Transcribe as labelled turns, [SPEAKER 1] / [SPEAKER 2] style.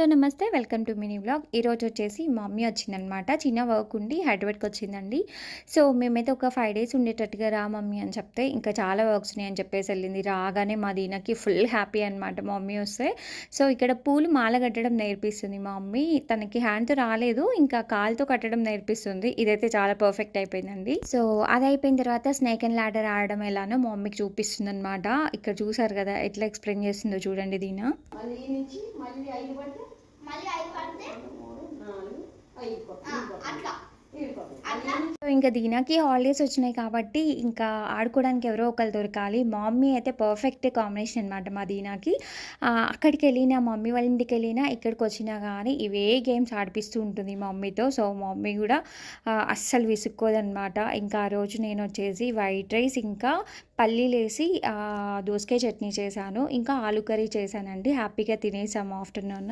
[SPEAKER 1] Hello నమస్తే welcome to mini blog ఈరోజు వచ్చేసి మమ్మీ వచ్చిందనమాట. చిన్న వర్క్ ఉండి హైదరాబాద్కి వచ్చిందండి. సో మేమైతే ఒక ఫైవ్ డేస్ ఉండేటట్టుగా రా మమ్మీ అని చెప్తే ఇంకా చాలా వర్క్స్ ఉన్నాయని చెప్పేసి వెళ్ళింది. రాగానే మా దీనకి ఫుల్ హ్యాపీ అనమాట మా మమ్మీ వస్తే. సో ఇక్కడ పూలు మాల కట్టడం నేర్పిస్తుంది మా మమ్మీ. తనకి హ్యాండ్తో రాలేదు ఇంకా కాలుతో కట్టడం నేర్పిస్తుంది. ఇదైతే చాలా పర్ఫెక్ట్ అయిపోయిందండి. సో అది అయిపోయిన తర్వాత స్నేక్ అండ్ ల్యాడర్ ఆడడం ఎలానో మా మమ్మీకి చూపిస్తుంది అనమాట ఇక్కడ చూసారు కదా ఎట్లా ఎక్స్ప్లెయిన్ చేస్తుందో చూడండి దీన.
[SPEAKER 2] మళ్ళీ నుంచి మళ్ళీ ఐదు పడితే
[SPEAKER 1] ఇంకా దీనాకి హాలిడేస్ వచ్చినాయి కాబట్టి ఇంకా ఆడుకోవడానికి ఎవరో ఒకరు దొరకాలి. మా మమ్మీ అయితే పర్ఫెక్ట్ కాంబినేషన్ అనమాట మా దీనాకి. అక్కడికి వెళ్ళినా మమ్మీ వాళ్ళ ఇంటికి వెళ్ళినా ఇక్కడికి వచ్చినా కానీ ఇవే గేమ్స్ ఆడిపిస్తూ ఉంటుంది మా మమ్మీతో. సో మా మమ్మీ కూడా అస్సలు విసుక్కోదనమాట ఇంకా ఆ రోజు నేను వచ్చేసి వైట్ రైస్ ఇంకా పల్లీలు వేసి దోసకాయ చట్నీ చేశాను. ఇంకా ఆలు కర్రీ చేశానండి. హ్యాపీగా తినేసాము ఆఫ్టర్నూన్.